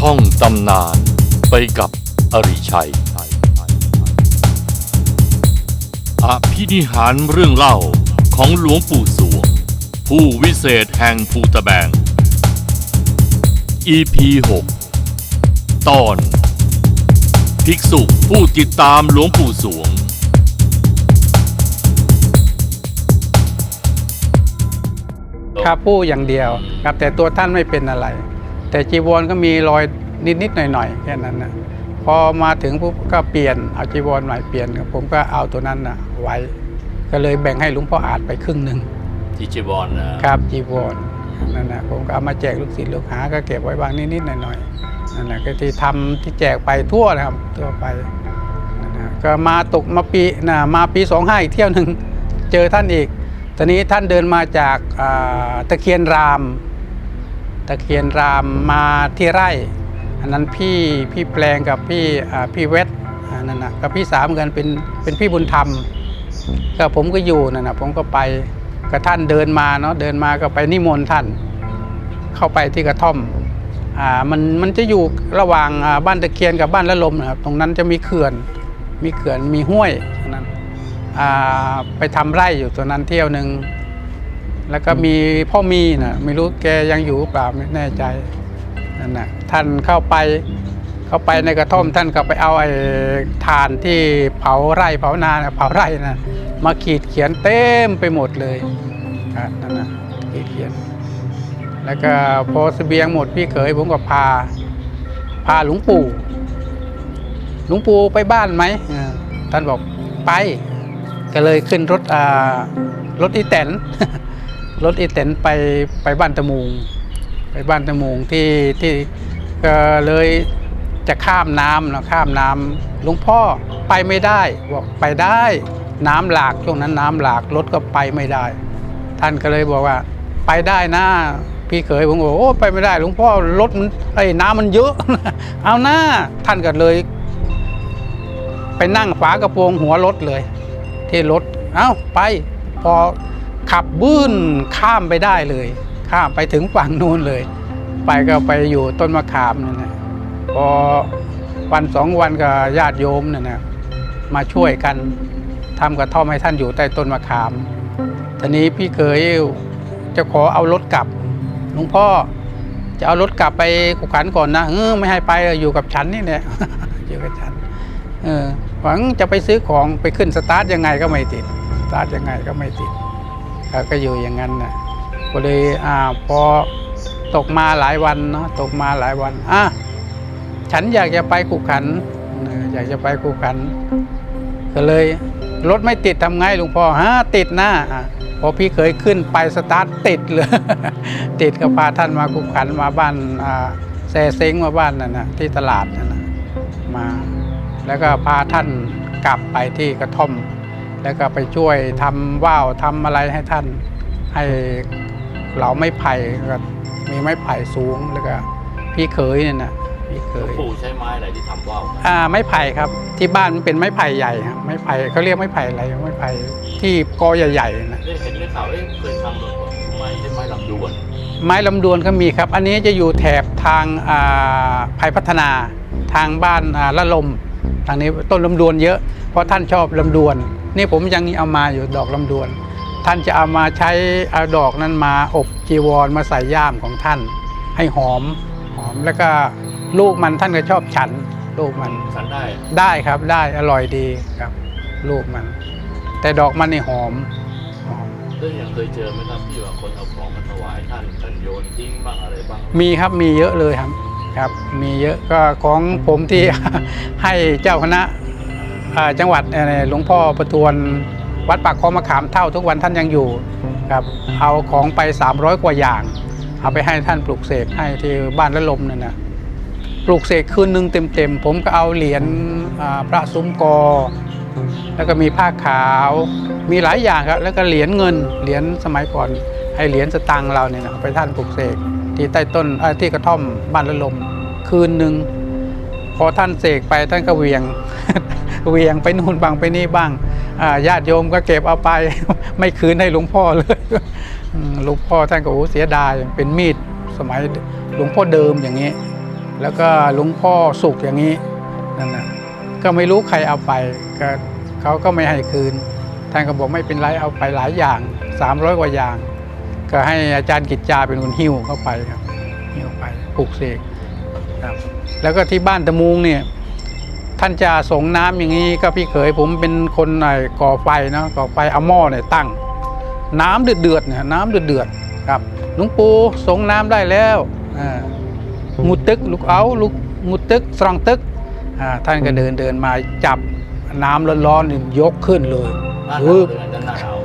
ท่องตำนานไปกับอริชัย อภินิหารเรื่องเล่าของหลวงปู่สวง ผู้วิเศษแห่งภูตะแบง EP 6 ตอน ภิกษุผู้ติดตามหลวงปู่สวงครับผู้อย่างเดียวครับแต่ตัวท่านไม่เป็นอะไร แต่จีวรก็มีรอยนิดๆหน่อยๆแค่นั้นนะพอมาถึงปุ๊บก็เปลี่ยนเอาจีวรใหม่เปลี่ยน ผมก็เอาตัวนั้นนะไว้ ก็เลยแบ่งให้หลวงพ่ออาจไปครึ่งหนึ่งที่จีวรนะครับจีวรนั่นนะผมก็เอามาแจกลูกศิษย์ลูกหาก็เก็บไว้บางนิดๆหน่อยๆนั่นแหละก็ที่ทำที่แจกไปทั่วนะครับทั่วไปนั่นนะก็มาตกมาปีนะมาปีสองห้าอีกเที่ยวหนึ่งเจอท่านอีกตอนนี้ท่านเดินมาจากอ่าตะเคียนราม ตะเคียนรามมาที่ไร่ อันนั้นพี่พี่แปลงกับพี่พี่เวทอันนั่นนะกับพี่สามเกันเป็นเป็นพี่บุญธรรม ก็ผมก็อยู่นั่นนะผมก็ไปกับท่านเดินมาเนาะเดินมาก็ไปนิมนต์ท่าน เข้าไปที่กระท่อมอ่ามันมันจะอยู่ระหว่างบ้านตะเคียนกับบ้านละลมนะครับตรงนั้นจะมีเขื่อน มีเขื่อนมีห้วยนั้นอ่าไปทำไร่อยู่ตัวนั้นเที่ยวหนึ่ง แล้วก็มีพ่อมีนะไม่รู้แกยังอยู่หรือเปล่าไม่แน่ใจนั่นนะท่านเข้าไปเข้าไปในกระท่อมท่านก็ไปเอาไอ้ถ่านที่เผาไร่เผานานะเผาไร่นะมาขีดเขียนเต็มไปหมดเลยอะนั่นนะขีดเขียน แล้วก็พอเสบียงหมดพี่เขยผมก็พา พาหลวงปู่หลวงปู่ไปบ้านไหมเออท่านบอกไป ก็เลยขึ้นรถอ่ารถอีแตน รถอีแตนไปไปบ้านตะมูงไปบ้านตะมูงที่ที่ก็เลยจะข้ามน้ำนะข้ามน้ำหลวงพ่อไปไม่ได้บอกไปได้น้ำหลากช่วงนั้นน้ำหลากรถก็ไปไม่ได้ ท่านก็เลยบอกว่า ไปได้นะพี่เขยผมบอกโอ้ไปไม่ได้หลวงพ่อรถมันไอ้น้ำมันเยอะ เอาหน้าท่านก็เลย ไปนั่งฝากระโปรงหัวรถเลย ที่รถ เอ้าไปพอ ขับบื้นข้ามไปได้เลย ข้ามไปถึงฝั่งนู้นเลย ไปก็ไปอยู่ต้นมะขามนั่นนะพอวันสองวันกับญาติโยมนั่นนะมาช่วยกันทำกระท่อมให้ท่านอยู่ใต้ต้นมะขามทีนี้พี่เคยจะขอเอารถกลับหลวงพ่อจะเอารถกลับไปขุขันก่อนนะเออไม่ให้ไปอยู่กับฉันนี่แหละอยู่กับฉันเออหวังจะไปซื้อของไปขึ้นสตาร์ทยังไงก็ไม่ติดสตาร์ทยังไงก็ไม่ติด ก็ก็อยู่อย่างนั้นนะก็เลยอ่าพอตกมาหลายวันเนาะตกมาหลายวันอะฉันอยากจะไปขุขันเอออยากจะไปขุขัน ก็เลยรถไม่ติดทำไงหลวงพ่อฮะติดนะพอพี่เคยขึ้นไปสตาร์ทติดเลยติดก็พาท่านมาขุขันมาบ้านแซเซ้งมาบ้านนั่นนะที่ตลาดนั่นนะมา แล้วก็พาท่านกลับไปที่กระท่อม แล้วก็ไปช่วยทำว่าวทำอะไรให้ท่าน ให้เราไม่ไผ่ก็มีไม้ไผ่สูงแล้วก็พี่เคยเนี่ยนะพี่เคยปู่ใช้ไม้อะไรที่ทำว่าวอ่าไม้ไผ่ครับ ที่บ้านมันเป็นไม้ไผ่ใหญ่ครับไม้ไผ่เขาเรียกไม้ไผ่อะไรไม้ไผ่ที่กอใหญ่ๆนะได้เห็นได้ข่าวเอ้เคยทำแบบไม้ใช้ไม้ลำดวน ไม้ลำดวนก็มีครับ อันนี้จะอยู่แถบทางอ่าภัยพัฒนาทางบ้านอ่าละลมทางนี้ต้นลำดวนเยอะ เพราะท่านชอบลำดวน นี่ผมยังเอามาอยู่ดอกลำดวน ท่านจะเอามาใช้เอาดอกนั้นมาอบจีวรมาใส่ย่ามของท่าน ให้หอมหอมแล้วก็ลูกมันท่านก็ชอบฉัน ลูกมันฉันได้ได้ครับได้อร่อยดีครับ ลูกมัน แต่ดอกมันนี่หอมหอมเรื่องยังเคยเจอไหมครับที่ว่าคนเอาของมาถวายท่านท่านโยนทิ้งบ้างอะไรบ้างมีครับมีเยอะเลยครับครับ มีเยอะก็ของผมที่ให้เจ้าคณะอ่า จังหวัดหลวงพ่อประทวนวัดปากคลองมะขามเท่าทุกวันท่านยังอยู่ครับเอาของไป 300 กว่าอย่าง เอาไปให้ท่านปลูกเสกให้ที่บ้านละลมนั่นนะปลูกเสกคืนหนึ่งเต็มๆ ผมก็เอาเหรียญพระซุ้มกอ แล้วก็มีผ้าขาวมีหลายอย่างครับแล้วก็เหรียญเงินเหรียญสมัยก่อนให้เหรียญสตังค์เราเนี่ยนะไปท่านปลูกเสกที่ใต้ต้นที่กระท่อมบ้านละลมคืนหนึ่งพอท่านเสกไปท่านก็เวียง เวียงไปนู่นบ้างไปนี่บ้างญาติโยมก็เก็บเอาไป ไม่คืนให้หลวงพ่อเลยหลวงพ่อท่านก็โอ้เสียดายเป็นมีดสมัยหลวงพ่อเดิมอย่างนี้ แล้วก็หลวงพ่อสุกอย่างนี้นั่นนะก็ไม่รู้ใครเอาไปก็เขาก็ไม่ให้คืนท่านก็บอกไม่เป็นไรเอาไปหลายอย่าง 300 กว่าอย่าง ก็ให้อาจารย์กิจจาเป็นคนหิ้วเข้าไปครับหิ้วไปปลูกเสกครับแล้วก็ที่บ้านตะมูงเนี่ย ท่านจะส่งน้ำอย่างนี้ก็พี่เขยผมเป็นคนไอ้ก่อไฟเนาะก่อไฟเอาหม้อเนี่ยตั้ง น้ำเดือดเดือดๆเนี่ยน้ำเดือดเดือดๆครับหลวงปู่ส่งน้ำได้แล้วอ่ามุดตึกลูกเอาลูกมุดตึกสรองตึกอ่าท่านก็เดินเดินมาจับน้ำร้อนๆนี่ยกขึ้นเลยหน้าหวืนาวบหรือหน้าหนาว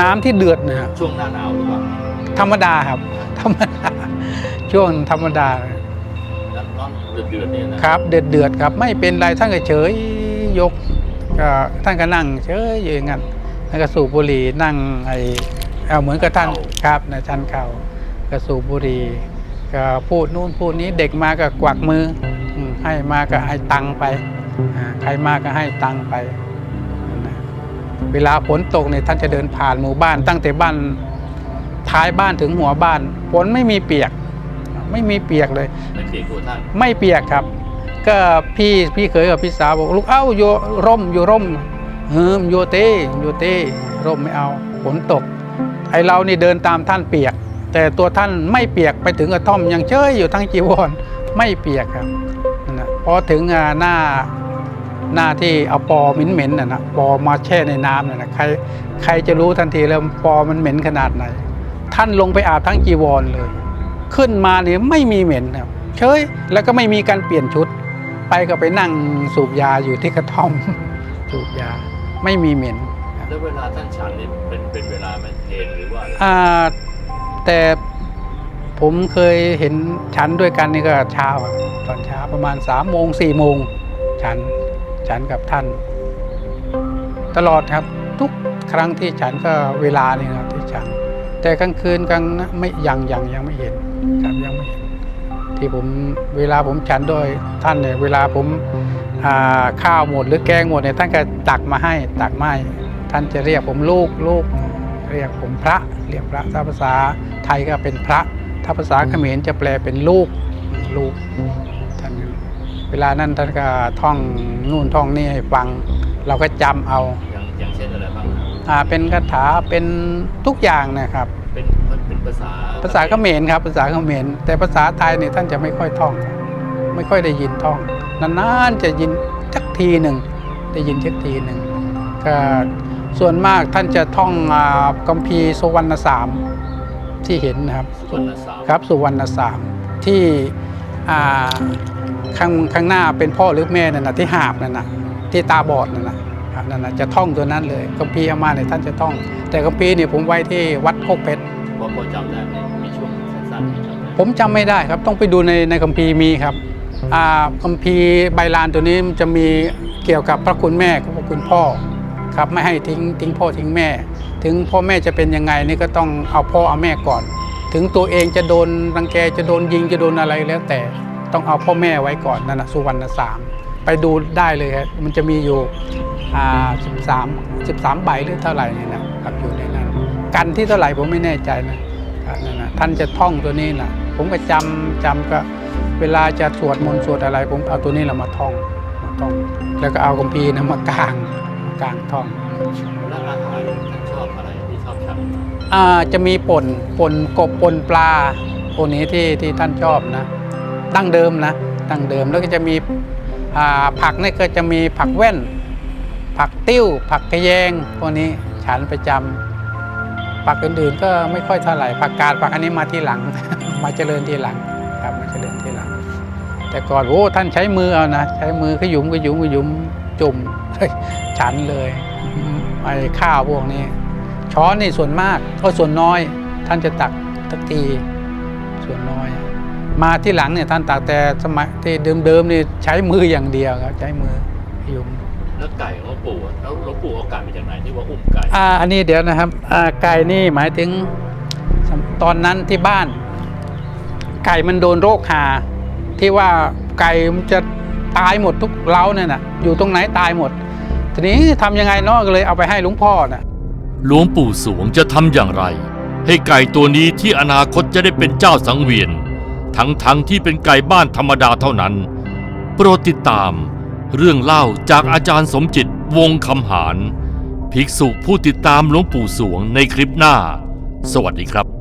น้ำที่เดือดนะฮะช่วงหน้าหนาวหรือเปล่าธรรมดาครับ ธรรมดา ช่วงธรรมดา แล้วร้อนเดือดๆเนี่ยนะครับเดือดเดือดๆครับไม่เป็นไรท่านก็เฉยยกก็ท่านก็นั่งเฉยอยู่อย่างนั้นท่านก็สูบบุหรี่นั่งไอเอาเหมือนกับท่านครับในชั้นเข่าก็สูบบุหรี่ก็พูดนู่นพูดนี้เด็กมาก็กวักมืออืมให้มาก็ให้ตังค์ไปอ่าใครมาก็ให้ตังค์ไปนั่นนะเวลาฝนตกเนี่ยท่านจะเดินผ่านหมู่บ้าน ตั้งแต่บ้านท้ายบ้านถึงหัวบ้านฝนไม่มีเปียก ไม่มีเปียกเลย ไม่เปียกตัวท่านไม่เปียกครับ ก็พี่พี่เคยกับพี่สาวบอกลูกเอ้าโยร่มโยร่มเฮิมโยเต้โยเต้ร่มไม่เอาฝนตก ไอเรานี่เดินตามท่านเปียก แต่ตัวท่านไม่เปียกไปถึงกระท่อมยังเชยอยู่ทั้งจีวรไม่เปียกครับนั่นนะพอถึงอ่าหน้าหน้าที่เอาปอเหม็นๆน่ะนะปอมาแช่ในน้ำน่ะนะใครใครจะรู้ทันทีแล้วปอมันเหม็นขนาดไหน ท่านลงไปอาบทั้งจีวรเลย ขึ้นมาเนี่ยไม่มีเหม็นครับเฉยแล้วก็ไม่มีการเปลี่ยนชุด ไปก็ไปนั่งสูบยาอยู่ที่กระท่อมสูบยาไม่มีเหม็นแล้วเวลาท่านฉันนี่เป็นเป็นเวลาไม่เพลนหรือว่าอ่าแต่ผมเคยเห็นฉันด้วยกันนี่ก็เช้าครับตอนเช้าประมาณสามโมงสี่โมงฉันฉันกับท่าน ตลอดครับทุกครั้งที่ฉันก็เวลานี่ครับที่ฉัน แต่กลางคืนกลางนะไม่ยังยังยังไม่เห็น ครับยังไม่เห็นที่ผมเวลาผมฉันโดยท่านเนี่ยเวลาผมอ่าข้าวหมดหรือแกงหมดเนี่ยท่านก็ตักมาให้ตักมาให้ท่านจะเรียกผมลูกลูก เรียกผมพระ เรียกพระถ้าภาษาไทยก็เป็นพระ ถ้าภาษาเขมรจะแปลเป็นลูกลูกท่านเวลานั้นท่านก็ท่องนู่นท่องนี่ให้ฟัง เราก็จำเอาอย่างอย่างเช่นอะไรบ้างครับอ่าเป็นคาถาเป็นทุกอย่างนะครับเป็นเป็น ภาษาภาษาเขมรครับภาษาเขมรแต่ภาษาไทยเนี่ยท่านจะไม่ค่อยท่อง ไม่ค่อยได้ยินท่องนานๆจะยินสักทีหนึ่งได้ยินสักทีหนึ่งก็ส่วนมากท่านจะท่องอ่าคัมภีร์สุวรรณสามที่เห็นนะครับสุวรรณสามครับสุวรรณสามที่อ่าข้างข้างหน้าเป็นพ่อหรือแม่นั่นนะที่หาบนั่นนะที่ตาบอดนั่นนะ ครับนั่นนะจะท่องตัวนั้นเลยคัมภีร์อามาเนี่ยท่านจะท่อง แต่คัมภีร์เนี่ยผมไว้ที่วัดโคกเพชรพอพอจำได้ไหมมีช่วงสั้นๆที่จำได้ผมจำไม่ได้ครับต้องไปดูในในคัมภีร์มีครับอ่าคัมภีร์ใบลานตัวนี้มันจะมีเกี่ยวกับพระคุณแม่กับพระคุณพ่อครับไม่ให้ทิ้งทิ้งพ่อทิ้งแม่ ถึงพ่อแม่จะเป็นยังไงนี่ก็ต้องเอาพ่อเอาแม่ก่อน ถึงตัวเองจะโดนรังแกจะโดนยิงจะโดนอะไรแล้วแต่ต้องเอาพ่อแม่ไว้ก่อนนั่นนะสุวรรณสาม ไปดูได้เลยครับมันจะมีอยู่อ่าสิบสามสิบสามใบหรือเท่าไหร่นี่นะครับอยู่ในนั้น กันที่เท่าไหร่ผมไม่แน่ใจนะครับนั่นนะท่านจะท่องตัวนี้นะผมก็จำจำก็เวลาจะสวดมนต์สวดอะไร ผมเอาตัวนี้แหละมาท่องมาท่อง แล้วก็เอาคัมภีร์นะมากางมากางท่องแล้วอาหารท่านชอบอะไรที่ชอบฉันอ่าจะมีป่นป่นกบป่นปลาพวกนี้ที่ที่ท่านชอบนะดั้งเดิมนะดั้งเดิมแล้วก็จะมีอ่า ผักนี่ก็จะมีผักแว่น ผักติ้ว ผักกระแยงพวกนี้ฉันประจำผักอื่นๆก็ไม่ค่อยเท่าไหร่ผักกาดผักอันนี้มาที่หลัง มาเจริญทีหลังครับมาเจริญทีหลัง แต่ก่อนโอ้ท่านใช้มือเอานะใช้มือขยุมขยุมขยุมจุ่มฉันเลยไอ้ข้าวพวกนี้ ช้อนนี่ส่วนมากก็ส่วนน้อย ท่านจะตักทักทีส่วนน้อย มาที่หลังเนี่ยท่านตักแต่สมัยที่เดิมๆนี่ใช้มืออย่างเดียวครับใช้มือขยุมแล้วไก่ของหลวงปู่อะแล้วหลวงปู่เอาไก่มาจากไหนที่ว่าอุ้มไก่อ่าอันนี้เดี๋ยวนะครับอ่าไก่นี่หมายถึงตอนนั้นที่บ้าน ไก่มันโดนโรคหา ที่ว่าไก่มันจะตายหมดทุกเล้าเนี่ยนะอยู่ตรงไหนตายหมด ทีนี้ทำยังไงเนาะก็เลยเอาไปให้หลวงพ่อน่ะหลวงปู่สวงจะทำอย่างไร ให้ไก่ตัวนี้ที่อนาคตจะได้เป็นเจ้าสังเวียน ทั้งทั้งที่เป็นไก่บ้านธรรมดาเท่านั้น โปรดติดตาม เรื่องเล่าจากอาจารย์สมจิตวงคำหาร ภิกษุผู้ติดตามหลวงปู่สวงในคลิปหน้า สวัสดีครับ